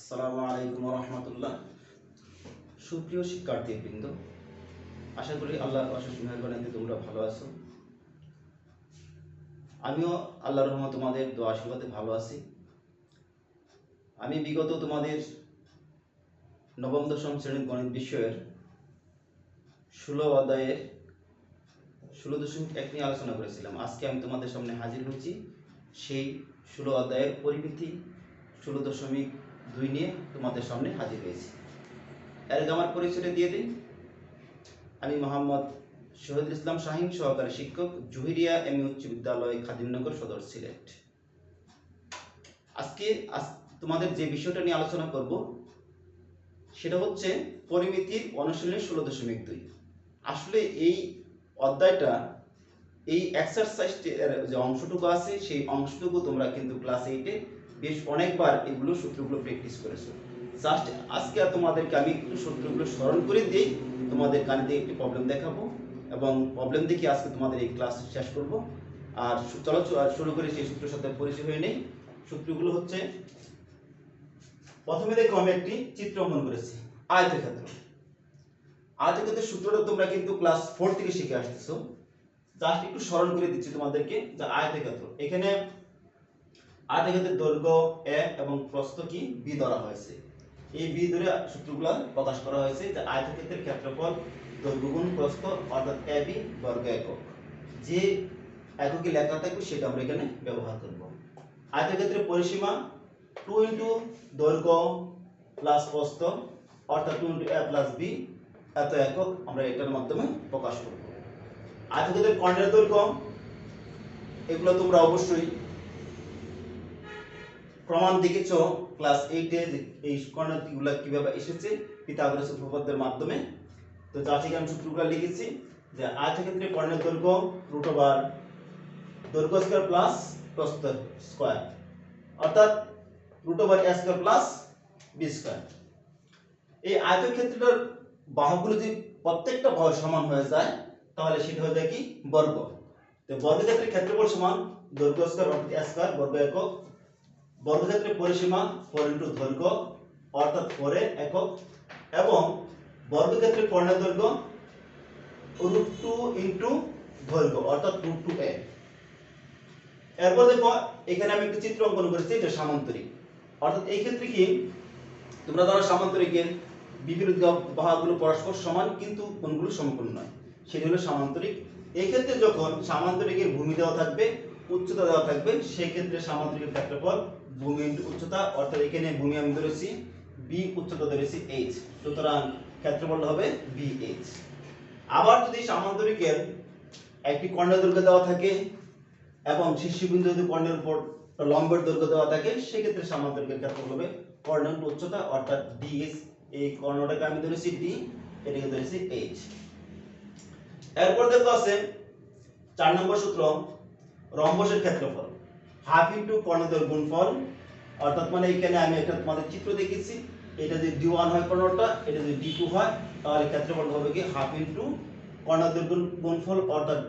আসসালামু আলাইকুম রহমতুল্লাহ সুপ্রিয় শিক্ষার্থীবৃন্দ, আশা করি আল্লাহর অশেষ মেহরবানিতে তোমরা ভালো আছো। আমিও আল্লাহ রহমত তোমাদের দোয়া আশীর্বাদে ভালো আছি। আমি বিগত তোমাদের নবম, দশম শ্রেণির গণিত বিষয়ের ষোলো অধ্যায়ের ষোলো দশমিক এক নিয়ে আলোচনা করেছিলাম। আজকে আমি তোমাদের সামনে হাজির হচ্ছি সেই ষোলো অধ্যায়ের পরিমিতি ষোলো দশমিক দুই নিয়ে তোমাদের সামনে হাজির হয়েছি। এর আমার পরিচয়টা দিয়ে দিই। আমি মোহাম্মদ শহীদুল ইসলাম শাহিন সহকারী শিক্ষক, জুহিরিয়া এম উচ্চ বিদ্যালয় খাদিমনগর সদর সিলেট। আজকে আজ- তোমাদের যে বিষয়টা নিয়ে আলোচনা করব, সেটা হচ্ছে পরিমিতির অনুশীলনী ষোলো দশমিক দুই। আসলে এই অধ্যায়টা, এই এক্সারসাইজটির যে অংশটুকু আছে, সেই অংশটুকু তোমরা কিন্তু ক্লাস এইটে বেশ অনেকবার এগুলো সূত্রগুলো প্র্যাকটিস করেছ। জাস্ট আজকে তোমাদেরকে আমি একটু সূত্রগুলো স্মরণ করে দিই তোমাদের কানে দিয়ে একটি প্রবলেম দেখাবো এবং প্রবলেম দেখে আজকে তোমাদের এই ক্লাস শেষ করব। আর চলো শুরু করে, সেই সূত্রের সাথে পরিচয় হয়ে নেই। সূত্রগুলো হচ্ছে, প্রথমে দেখো আমি একটি চিত্র অঙ্কন করেছি, আয়তক্ষেত্র। আয়তক্ষেত্রের সূত্রটা তোমরা কিন্তু ক্লাস ফোর থেকে শিখে আসতেছো। জাস্ট একটু স্মরণ করে দিচ্ছি তোমাদেরকে যে আয়তক্ষেত্র। এখানে আয়তক্ষেত্রের দৈর্ঘ্য এ এবং প্রস্থ কি বি ধরা হয়েছে। এই বি ধরে সূত্রগুলো প্রকাশ করা হয়েছে যে আয়তক্ষেত্রের ক্ষেত্রফল দৈর্ঘ্য গুণ প্রস্থ অর্থাৎ এ বি বর্গ একক। যে এককে লেখা থাকবে সেটা আমরা এখানে ব্যবহার করব। আয়তক্ষেত্রের পরিসীমা টু ইন্টু দৈর্ঘ্য প্লাস প্রস্থ অর্থাৎ two into A plus B এত একক আমরা এটার মাধ্যমে প্রকাশ করব। আয়তক্ষেত্রের কর্ণের দৈর্ঘ্য, এগুলো তোমরা অবশ্যই প্রমাণ দেখেছ? ক্লাস এইটে এই কর্ণগুলো কীভাবে এসেছে? পিথাগোরাস উপপাদ্যের মাধ্যমে। তো যা থেকে আমি সূত্রগুলো লিখেছি যে আয়তক্ষেত্রে কর্ণের দৈর্ঘ্য রুট ওভার দৈর্ঘ্য স্কয়ার প্লাস প্রস্থ স্কয়ার অর্থাৎ root over A square plus B square এই আয়তক্ষেত্রটার বাহুগুলো যদি প্রত্যেকটা বাহু সমান হয়ে যায়, তাহলে সেটা হয়ে যায় কি? বর্গ। তো বর্গক্ষেত্রের ক্ষেত্রফল সমান দৈর্ঘ্য স্কয়ার অর্থাৎ স্কয়ার বর্গ একক বর্গক্ষেত্রের পরিসীমা ফোর ইন্টু দৈর্ঘ্য, অর্থাৎ ফোরে একক, এবং বর্গক্ষেত্রের কর্ণের দৈর্ঘ্য রুট টু ইন্টু দৈর্ঘ্য, অর্থাৎ রুট টু এ এরপর দেখো, এখানে আমি একটি চিত্র অঙ্কন করেছি, এটা সামান্তরিক। অর্থাৎ এই ক্ষেত্রে কি? তোমরা ধরো সামান্তরিকের বিপরীত বাহুগুলো পরস্পর সমান, কিন্তু কোনগুলো সমকোণ নয়। সেটি হলো সামান্তরিক। এই ক্ষেত্রে যখন সামান্তরিকের ভূমি দেওয়া থাকবে উচ্চতা দেওয়া থাকবে সেই ক্ষেত্রে সামান্তরিকের ক্ষেত্রফল ভূমি উচ্চতা, অর্থাৎ এখানে ভূমি আমি ধরেছি বি উচ্চতা ধরেছি এইচ সুতরাং ক্ষেত্রফল হবে বি এইচ আবার যদি সামান্তরিকের একটি কর্ণের দৈর্ঘ্য দেওয়া থাকে এবং শীর্ষবিন্দু যদি কর্ণের উপর লম্বের দৈর্ঘ্য দেওয়া থাকে, সেক্ষেত্রে সামান্তরিকের ক্ষেত্রফল হবে কর্ণের উচ্চতা, অর্থাৎ ডিএস এই কর্ণটাকে আমি ধরেছি ডি এটাকে ধরেছি এইচ এরপর দেখো আছে চার নম্বর সূত্র রম্বসের ক্ষেত্রফল। হাফ ইন্টু কর্ণদের গুণফল। অর্থাৎ মানে এখানে আমি একটা তোমাদের চিত্র দেখেছি এটা যদি ডি ওয়ান হয় কর্ণটা, এটা যদি ডি টু হয়, তাহলে ক্ষেত্রফল হবে কি হাফ ইন্টু কর্ণদের গুণ, গুণফল, অর্থাৎ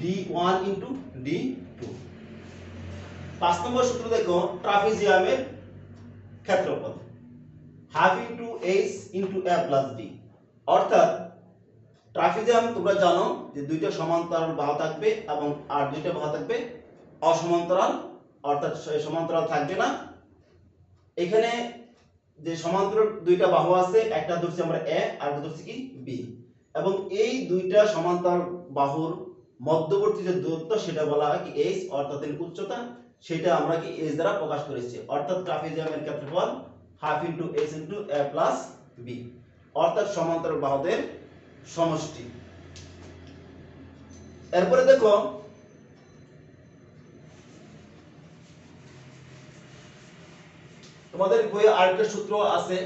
D one into D two পাঁচ নম্বর সূত্র দেখো, ট্রাপিজিয়ামের ক্ষেত্রফল। Half into H into A plus D অর্থাৎ ট্রাপিজিয়াম তোমরা জানো যে দুইটা সমান্তরাল বাহু থাকবে এবং আর দুইটা বাহু থাকবে অসমান্তরাল, অর্থাৎ সমান্তরাল থাকবে না। এখানে যে সমান্তরাল দুইটা বাহু আছে, একটা ধরছি আমরা এ, আর একটা ধরছি কি বি। এবং এই দুইটা সমান্তরাল বাহুর মধ্যবর্তী যে দূরত্ব, সেটা বলা হয় কি এইচ অর্থাৎ উচ্চতা, সেটা আমরা কি এইচ দ্বারা প্রকাশ করেছি। অর্থাৎ ট্রাপিজিয়ামের ক্ষেত্রফল half into H into A plus B অর্থাৎ সমান্তরাল বাহুদের সমষ্টি। এরপরে দেখো, তোমাদের বইয়ে আরেকটা সূত্র আছে,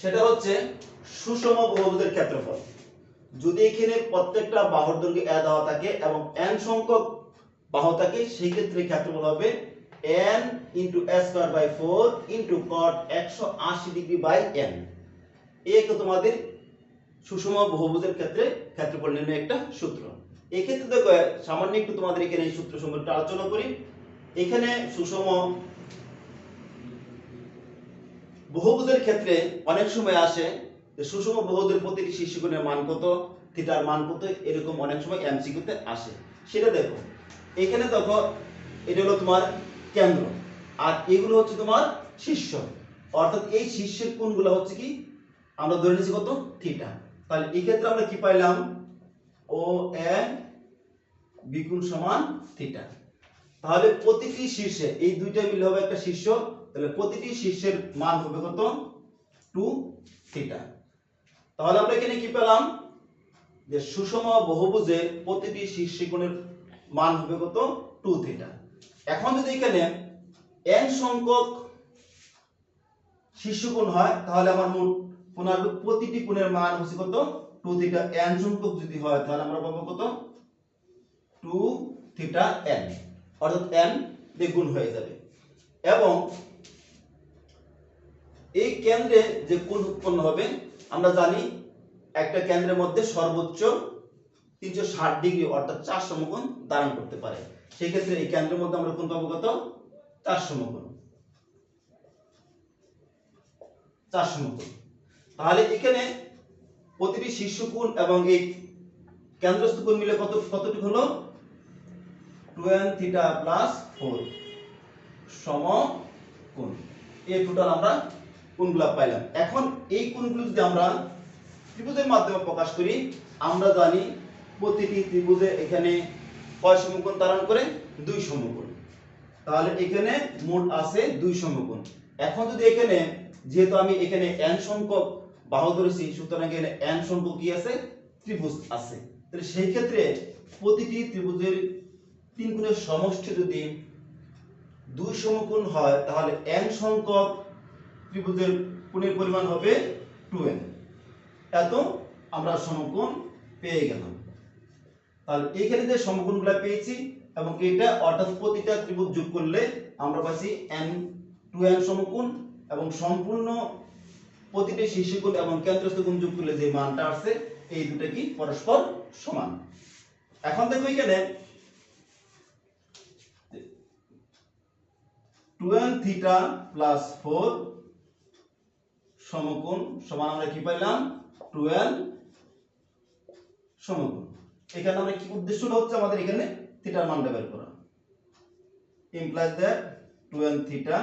সেটা হচ্ছে সুষম বহুভুজের ক্ষেত্রফল। যদি এখানে প্রত্যেকটা বাহুর দৈর্ঘ্য এ দেওয়া থাকে এবং n সংখ্যক বাহু থাকে, সেই ক্ষেত্রে ক্ষেত্রফল হবে n into A square by four into cot একশো আশি ডিগ্রি বাই এন একটা তোমাদের সুষম বহুভুজের ক্ষেত্রে ক্ষেত্রফল নির্ণয় একটা সূত্র। এই ক্ষেত্রে দেখো, সামান্য একটু তোমাদের এখানে এই সূত্র সম্পর্কে আলোচনা করি। এখানে সুষম বহুভুজের ক্ষেত্রে অনেক সময় আসে যে সুষম বহুদের প্রতিটি শীর্ষকোণের মান কত, থিটার মান কত, এরকম অনেক সময় এমসিকিউতে আসে। সেটা দেখো, এখানে দেখো, এটা হলো তোমার কেন্দ্র, আর এগুলো হচ্ছে তোমার শীর্ষ। অর্থাৎ এই শীর্ষের কোণগুলো হচ্ছে কি? আমরা ধরে নিচ্ছি কত? থিটা। তাহলে এই ক্ষেত্রে আমরা কি পাইলাম? ও এ বিগুণ সমান থিটা। তাহলে প্রতিটি শীর্ষে, এই দুইটা মিলে হবে একটা শীর্ষ, তাহলে প্রতিটি শীর্ষের মান হবে কত? Two theta. তাহলে আমরা এখানে কি পেলাম? যে সুষম বহুভুজে প্রতিটি শীর্ষকোণের মান হবে কত? Two theta. এখন যদি এখানে n সংখ্যক শীর্ষকোণ হয়, তাহলে আমার মোট আসবে প্রতিটি কোণের মান হচ্ছে কত? টু থিটা n সংখ্যক যদি হয়, তাহলে আমরা পাবো কত? টু থিটা n অর্থাৎ n দিয়ে গুণ হয়ে যাবে। এবং এই কেন্দ্রে যে কোণ উৎপন্ন হবে, আমরা জানি একটা কেন্দ্রের মধ্যে সর্বোচ্চ তিনশো ষাট ডিগ্রি অর্থাৎ চার সমকোণ ধারণ করতে পারে। সেই ক্ষেত্রে এই কেন্দ্রের মধ্যে আমরা কোণ পাবো কত? চার সমকোণ। চার সমকোণ। তাহলে এখানে প্রতিটি শীর্ষ কোণ এবং এই কেন্দ্রস্থ কোণ মিলে কত, কতটুকু হলো? Two N theta plus four সম কোণ এই টোটাল আমরা কোণগুলো পাইলাম। এখন এই কোণগুলো যদি আমরা ত্রিভুজের মাধ্যমে প্রকাশ করি, আমরা জানি প্রতিটি ত্রিভুজে এখানে কয় সমকোণ ধারণ করে? দুই সমকোণ। তাহলে এখানে মোট আছে দুই সমকোণ। এখন যদি এখানে, যেহেতু আমি এখানে n সংখ্যক বাহু ধরেছি সুতরাং এখানে n সংখ্যক কি আছে? ত্রিভুজ আছে। তাহলে সেই ক্ষেত্রে প্রতিটি ত্রিভুজের তিন কোণের সমষ্টি যদি দুই সমকোণ হয়, তাহলে n সংখ্যক ত্রিভুজের কোণের পরিমাণ হবে 2n এত আমরা সমকোণ পেয়ে গেলাম। তাহলে এইখানে যে সমকোণগুলো পেয়েছি, এবং এটা অর্থাৎ প্রতিটা ত্রিভুজ যোগ করলে আমরা পাচ্ছি n 2n সমকোণ, এবং সম্পূর্ণ প্রতিটি শীর্ষকোণ এবং কেন্দ্রস্থ কোণ যোগ করলে যে মানটা আসছে, এই দুটো কি পরস্পর সমান? এখন দেখো এখানে 2n থিটা প্লাস 4 সমকোণ সমান আমরা কি পাইলাম? 2n সমকোণ। এখানে আমরা কি উদ্দেশ্যটা হচ্ছে আমাদের এখানে থিটার মানটা বের করা। Implies that 2n theta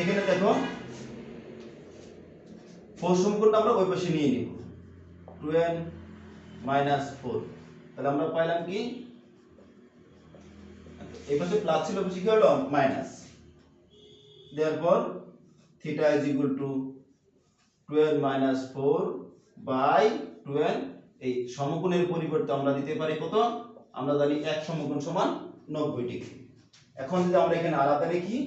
এখানে দেখো। 4 সমকোণটা আমরা ওই পাশে নিয়ে 2n minus 4 তাহলে আমরা পাইলাম কি? ছিল হলো? Minus is equal to 2n minus 4 by 2n এই সমকোণের পরিবর্তে আমরা দিতে পারি কত? আমরা জানি এক সমকোণ সমান 90 ডিগ্রি। এখন যদি আমরা এখানে আলাদা লিখি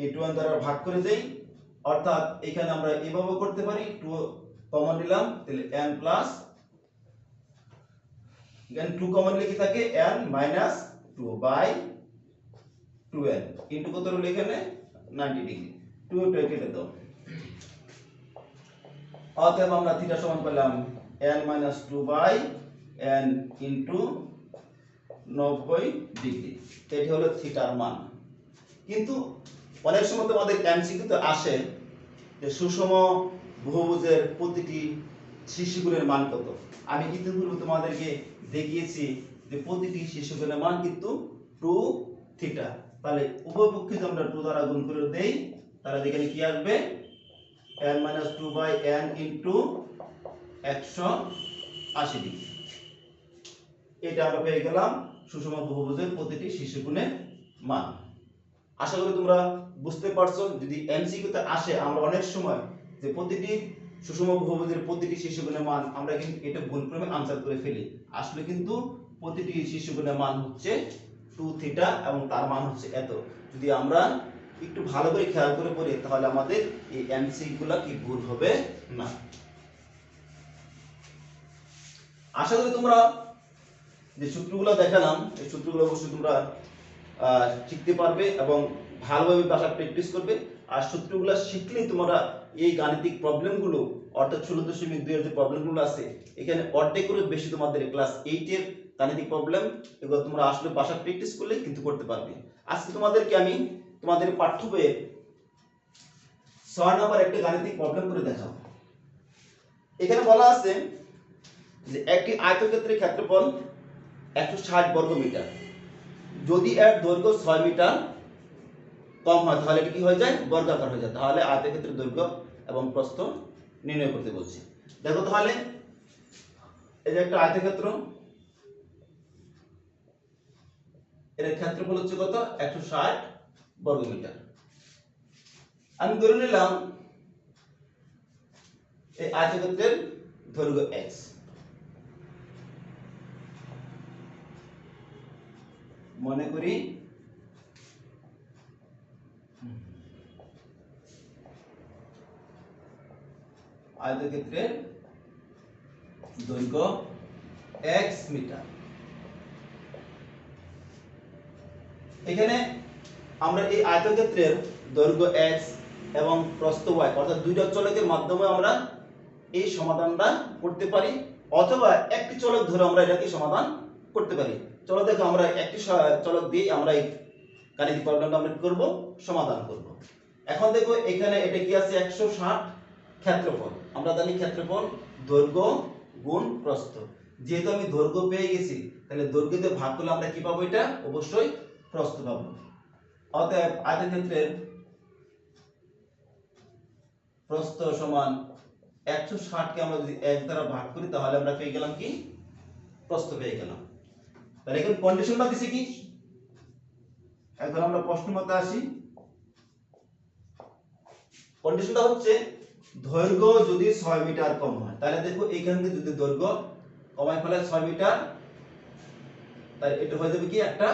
এই 2n দ্বারা ভাগ করে দেই, অর্থাৎ এখানে আমরা এভাবে করতে পারি 2 কমন নিলাম, তাহলে n প্লাস এখানে 2 কমন লিখে থাকে n minus 2 by two 2n into কত হলো এখানে? 90 ডিগ্রি 2 টা কেটে দাও। অতএব আমরা থিটা সমান পেলাম n minus two by n into নব্বই ডিগ্রি এটি হলো থিটার মান। কিন্তু অনেক সময় তোমাদের এমসিকিউতে আসে যে সুষম বহুভুজের প্রতিটি শিশুগুণের মান কত। আমি ইতিপূর্বে তোমাদেরকে দেখিয়েছি যে প্রতিটি শিশুগুণের মান কিন্তু টু থিটা। তাহলে উভয় পক্ষে যদি আমরা টু দ্বারা গুণ করে দেই, তাহলে এখানে কি আসবে? N minus two by n into একশো আশি ডিগ্রি। এটা আমরা পেয়ে গেলাম সুষম বহুভুজের প্রতিটি শীর্ষগুণের মান। আশা করি তোমরা বুঝতে পারছ, যদি এমসিকিউতে আসে, আমরা অনেক সময় যে প্রতিটি সুষম বহুভুজের প্রতিটি শীর্ষগুণের মান আমরা কিন্তু এটা ভুলক্রমে আনসার করে ফেলি। আসলে কিন্তু প্রতিটি শীর্ষগুণের মান হচ্ছে টু থিটা এবং তার মান হচ্ছে এত। যদি আমরা একটু ভালো করে খেয়াল করে পড়ি, তাহলে আমাদের এই এমসি গুলা কি ভুল হবে না। আশা করি তোমরা যে সূত্রগুলো দেখালাম, এই সূত্রগুলো অবশ্যই তোমরা শিখতে পারবে এবং ভালোভাবে বাসা প্র্যাকটিস করবে। আর সূত্রগুলো শিখলেই তোমরা এই গাণিতিক প্রবলেমগুলো অর্থাৎ ষোলো দশমিক দুই যে প্রবলেমগুলো আছে, এখানে অর্ধেক করে বেশি তোমাদের ক্লাস এইটের গাণিতিক প্রবলেম এগুলো তোমরা আসলে বাসা প্র্যাকটিস করলে কিন্তু করতে পারবে। আজকে তোমাদেরকে আমি তোমাদের পাঠ্য বইয়ের ছয় নম্বর একটা গাণিতিক প্রবলেম করে দেখাবো। এখানে বলা আছে যে একটি আয়তক্ষেত্রের ক্ষেত্রফল একশো ষাট বর্গ মিটার যদি এর দৈর্ঘ্য ছয় মিটার কম হয়, তাহলে এটা কি হয়ে যায়? বর্গাকার হয়ে যায়। তাহলে আয়তের ক্ষেত্রে দৈর্ঘ্য এবং প্রস্থ নির্ণয় করতে বলছে। দেখো তাহলে, এই যে একটা আয়তক্ষেত্র এর ক্ষেত্রফল হচ্ছে কত? একশো ষাট বর্গ মিটার। আমি ধরে নিলাম, এই আয়তক্ষেত্রের দৈর্ঘ্য এক্স মনে করি আয়তক্ষেত্রের দৈর্ঘ্য এক্স মিটার। এখানে আমরা এই আয়তক্ষেত্রের দৈর্ঘ্য এক্স এবং প্রস্থ ওয়াই অর্থাৎ দুইটা চলকের মাধ্যমে আমরা এই সমাধানটা করতে পারি, অথবা একটি চলক ধরে আমরা এটাকে সমাধান করতে পারি। চলো দেখো আমরা একটি চলক দিয়ে আমরা এই গাণিতিক প্রবলেমটা আমরা করব? সমাধান করব। এখন দেখো এখানে এটা কি আছে? একশো ষাট ক্ষেত্রফল। আমরা জানি ক্ষেত্রফল দৈর্ঘ্য গুণ প্রস্থ। যেহেতু আমি দৈর্ঘ্য পেয়ে গেছি, তাহলে দৈর্ঘ্যতে ভাগ করলে আমরা কি পাবো এটা? অবশ্যই প্রস্থ পাবো। অতএব আয়তক্ষেত্রের প্রস্থ সমান একশো ষাটকে আমরা যদি এক দ্বারা ভাগ করি, তাহলে আমরা পেয়ে গেলাম কি? প্রস্থ পেয়ে গেলাম। তাহলে এখন কন্ডিশনটা দিছে কি? এখন আমরা প্রশ্ন মতে আসি। কন্ডিশনটা হচ্ছে, দৈর্ঘ্য যদি ছয় মিটার কম হয়, তাহলে দেখো এইখান থেকে যদি দৈর্ঘ্য কমায় ফেলে ছয় মিটার, তাহলে এটা হয়ে যাবে কি একটা?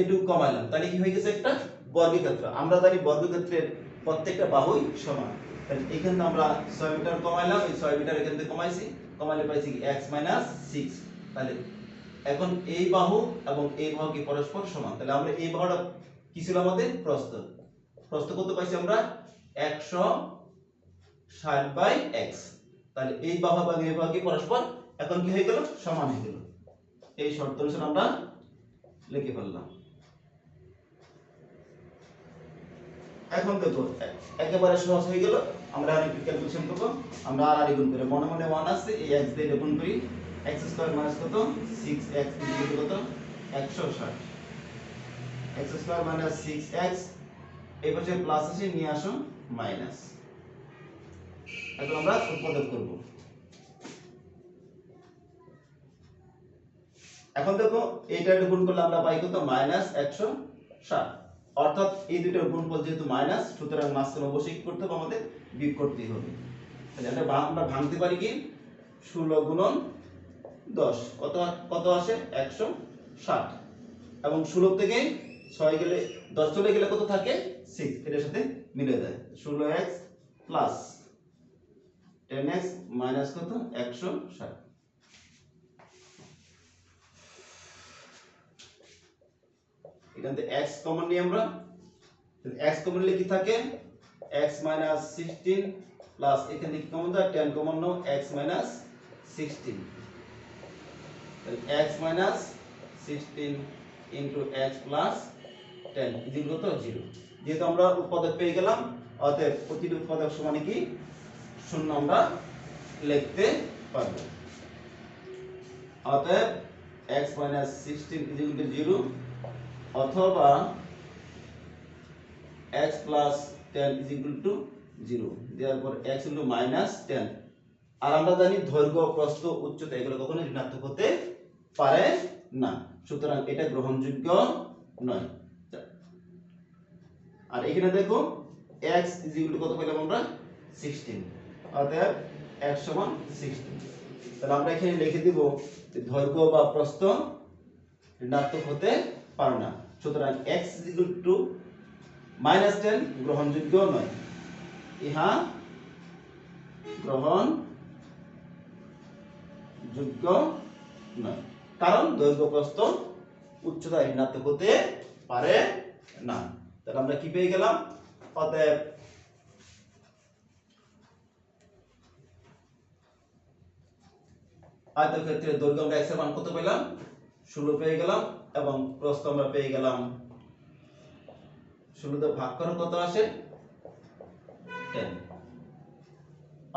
এটুকু কমাইলাম। তাহলে কি হয়ে গেছে একটা? বর্গক্ষেত্র। আমরা জানি বর্গক্ষেত্রের প্রত্যেকটা বাহুই সমান। তাহলে এখান থেকে আমরা ছয় মিটার কমাইলাম, এই ছয় মিটার এখান থেকে কমাইছি। কমাইলে পাইছি কি? এক্স মাইনাস সিক্স তাহলে এখন এই বাহু এবং এই বাহু কি পরস্পর সমান? তাহলে আমরা এই বাহুটা কি ছিল আমাদের? প্রস্থ। প্রস্থ কত পাইছি আমরা? একশো ষাট বাই এক্স তাহলে এই বাহু এবং এই বাহু কি পরস্পর? এখন কি হয়ে গেল? সমান হয়ে গেল। এই শর্ত অনুসারে আমরা লিখে ফেললাম। এখন এ- একেবারে সহজ হয়ে গেল। আমরা আর একটু ক্যালকুলেশন করব। আমরা আর আর গুণ করে মনে মনে ওয়ান আছে, এই এক্স দিয়ে গুণ করি। এক্স স্কোয়ার মাইনাস কত? সিক্স এক্স কত? একশো ষাট। X square minus six X এই পাশে প্লাস আছে, নিয়ে আসো মাইনাস এখন আমরা উৎপাদক করব। এখন দেখো, এইটা গুণ করলে আমরা পাই কত? মাইনাস একশো ষাট। অর্থাৎ এই দুটোর গুণফল যেহেতু মাইনাস, সুতরাং মাঝখানে অবশ্যই করতে হবে আমাদের? বিয়োগ করতেই হবে। তাহলে ভা- আমরা ভাঙতে পারি কি? ষোলো গুণন দশ। কত কত আসে? একশো ষাট। এবং ষোলো থেকে ছয় গেলে দশ চলে গেলে কত থাকে? সিক্স এটার সাথে মিলে যায়। ষোলো X plus ten X minus কত? একশো ষাট। এখান থেকে x কমন নিই আমরা x কমন নিলে কি থাকে? x মাইনাস প্লাস এখান থেকে কমন দেয় টেন কমন নাও x minus sixteen x minus sixteen into X plus ten কত জিরো যেহেতু আমরা উৎপাদক পেয়ে গেলাম, অতএব প্রতিটি উৎপাদক সমান কি? শূন্য আমরা লিখতে পারব। অতএব x minus sixteen equal to zero অথবা x plus 10 is equal to 0 therefore x into minus 10 আর আমরা জানি দৈর্ঘ্য, প্রস্থ, উচ্চতা এগুলো কখনো ঋণাত্মক হতে পারে না। সুতরাং এটা গ্রহণযোগ্য নয়। আর এখানে দেখো x is equal to কত পেলাম আমরা? 16 অতএব x সমান 16 তাহলে আমরা এখানে লিখে দিব যে দৈর্ঘ্য বা প্রস্থ ঋণাত্মক হতে পারে না। সুতরাং x equal to minus ten গ্রহণযোগ্য নয়। ইহা গ্রহণ যোগ্য নয়। কারণ দৈর্ঘ্য প্রস্থ উচ্চতা ঋণাত্মক হতে পারে না। তাহলে আমরা কি পেয়ে গেলাম? অতএব আয়তক্ষেত্রের দৈর্ঘ্য আমরা এর মান কত পেলাম? ষোলো পেয়ে গেলাম। এবং প্রস্থ আমরা পেয়ে গেলাম। ষোলোতে ভাগ করো কত আসে?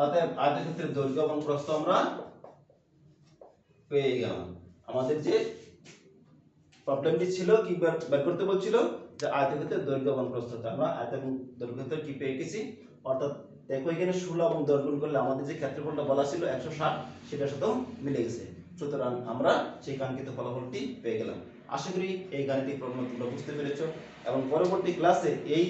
অতএব আয়তক্ষেত্রের দৈর্ঘ্য এবং প্রস্থ আমরা পেয়ে গেলাম। আমাদের যে প্রবলেমটি ছিল, কি বের করতে বলছিল? যে আয়তক্ষেত্রের দৈর্ঘ্য এবং প্রস্থতা আমরা আয়ত এবং দৈর্ঘ্যের কি পেয়ে গেছি? অর্থাৎ দেখো এখানে ষোলো এবং গুণ করলে আমাদের যে ক্ষেত্রফলটা বলা ছিল একশো ষাট, সেটার সাথেও মিলে গেছে। সুতরাং আমরা সেই কাঙ্ক্ষিত ফলাফলটি পেয়ে গেলাম। আশা করি এই গাণিতিক প্রবলেম তোমরা বুঝতে পেরেছ এবং পরবর্তী ক্লাসে এই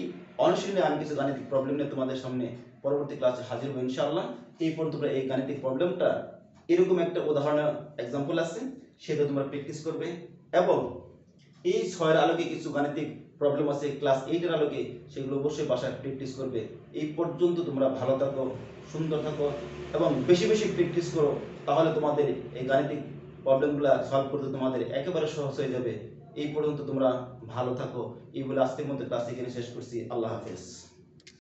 অনুশীলনে আমি কিছু গাণিতিক প্রবলেম নিয়ে তোমাদের সামনে পরবর্তী ক্লাসে হাজির হব ইনশাআল্লাহ। এই পর্যন্ত তোমরা এই গাণিতিক প্রবলেমটা এরকম একটা উদাহরণের এক্সাম্পল আছে, সেটা তোমরা প্র্যাকটিস করবে এবং এই ছয়ের আলোকে কিছু গাণিতিক প্রবলেম আছে ক্লাস এইটের আলোকে সেগুলো অবশ্যই বাসায় প্র্যাকটিস করবে। এই পর্যন্ত তোমরা ভালো থাকো, সুন্দর থাকো এবং বেশি বেশি প্র্যাকটিস করো, তাহলে তোমাদের এই গাণিতিক প্রবলেমগুলো সলভ করতে তোমাদের একেবারে সহজ হয়ে যাবে। এই পর্যন্ত তোমরা ভালো থাকো। এইগুলো আজকের মধ্যে ক্লাস এখানে শেষ করছি। আল্লাহ হাফেজ।